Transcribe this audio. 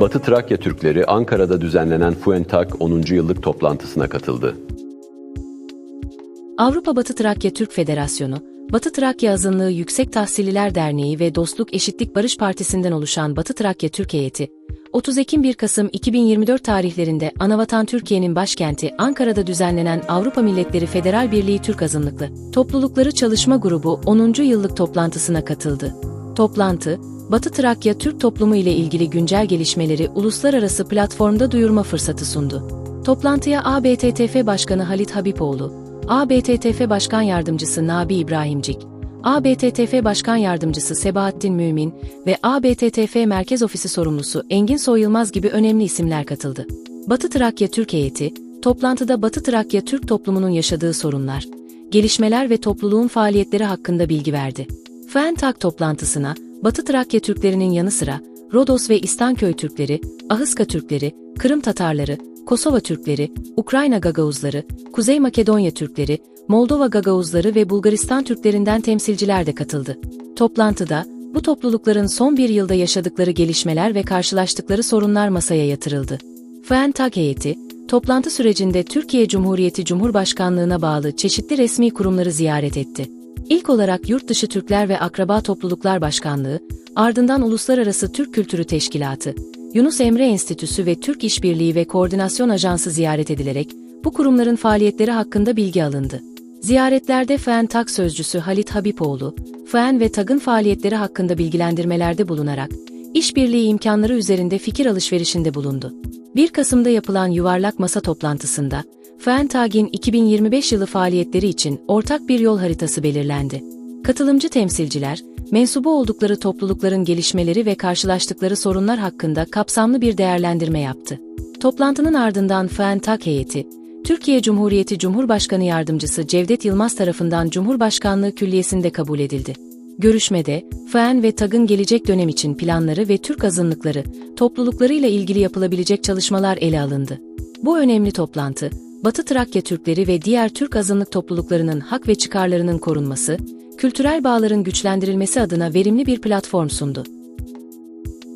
Batı Trakya Türkleri Ankara'da düzenlenen FUENTAK 10. yıllık toplantısına katıldı. Avrupa Batı Trakya Türk Federasyonu, Batı Trakya Azınlığı Yüksek Tahsilliler Derneği ve Dostluk Eşitlik Barış Partisi'nden oluşan Batı Trakya Türk heyeti, 30 Ekim 1 Kasım 2024 tarihlerinde Anavatan Türkiye'nin başkenti Ankara'da düzenlenen Avrupa Milletleri Federal Birliği Türk Azınlıklı Toplulukları Çalışma Grubu 10. yıllık toplantısına katıldı. Toplantı, Batı Trakya Türk toplumu ile ilgili güncel gelişmeleri uluslararası platformda duyurma fırsatı sundu. Toplantıya ABTTF Başkanı Halit Habipoğlu, ABTTF Başkan Yardımcısı Nabi İbrahimcik, ABTTF Başkan Yardımcısı Sebahattin Mümin ve ABTTF Merkez Ofisi Sorumlusu Engin Soyulmaz gibi önemli isimler katıldı. Batı Trakya Türk heyeti, toplantıda Batı Trakya Türk toplumunun yaşadığı sorunlar, gelişmeler ve topluluğun faaliyetleri hakkında bilgi verdi. FENTAK toplantısına, Batı Trakya Türklerinin yanı sıra, Rodos ve İstanköy Türkleri, Ahıska Türkleri, Kırım Tatarları, Kosova Türkleri, Ukrayna Gagavuzları, Kuzey Makedonya Türkleri, Moldova Gagavuzları ve Bulgaristan Türklerinden temsilciler de katıldı. Toplantıda, bu toplulukların son bir yılda yaşadıkları gelişmeler ve karşılaştıkları sorunlar masaya yatırıldı. FENTAG heyeti, toplantı sürecinde Türkiye Cumhuriyeti Cumhurbaşkanlığına bağlı çeşitli resmi kurumları ziyaret etti. İlk olarak Yurtdışı Türkler ve Akraba Topluluklar Başkanlığı, ardından Uluslararası Türk Kültürü Teşkilatı, Yunus Emre Enstitüsü ve Türk İşbirliği ve Koordinasyon Ajansı ziyaret edilerek bu kurumların faaliyetleri hakkında bilgi alındı. Ziyaretlerde FEN TAG sözcüsü Halit Habipoğlu, FEN ve TAG'ın faaliyetleri hakkında bilgilendirmelerde bulunarak, işbirliği imkanları üzerinde fikir alışverişinde bulundu. 1 Kasım'da yapılan yuvarlak masa toplantısında, FEN TAG'in 2025 yılı faaliyetleri için ortak bir yol haritası belirlendi. Katılımcı temsilciler, mensubu oldukları toplulukların gelişmeleri ve karşılaştıkları sorunlar hakkında kapsamlı bir değerlendirme yaptı. Toplantının ardından FEN TAG heyeti, Türkiye Cumhuriyeti Cumhurbaşkanı Yardımcısı Cevdet Yılmaz tarafından Cumhurbaşkanlığı Külliyesi'nde kabul edildi. Görüşmede, FEN ve TAG'ın gelecek dönem için planları ve Türk azınlıkları, topluluklarıyla ilgili yapılabilecek çalışmalar ele alındı. Bu önemli toplantı, Batı Trakya Türkleri ve diğer Türk azınlık topluluklarının hak ve çıkarlarının korunması, kültürel bağların güçlendirilmesi adına verimli bir platform sundu.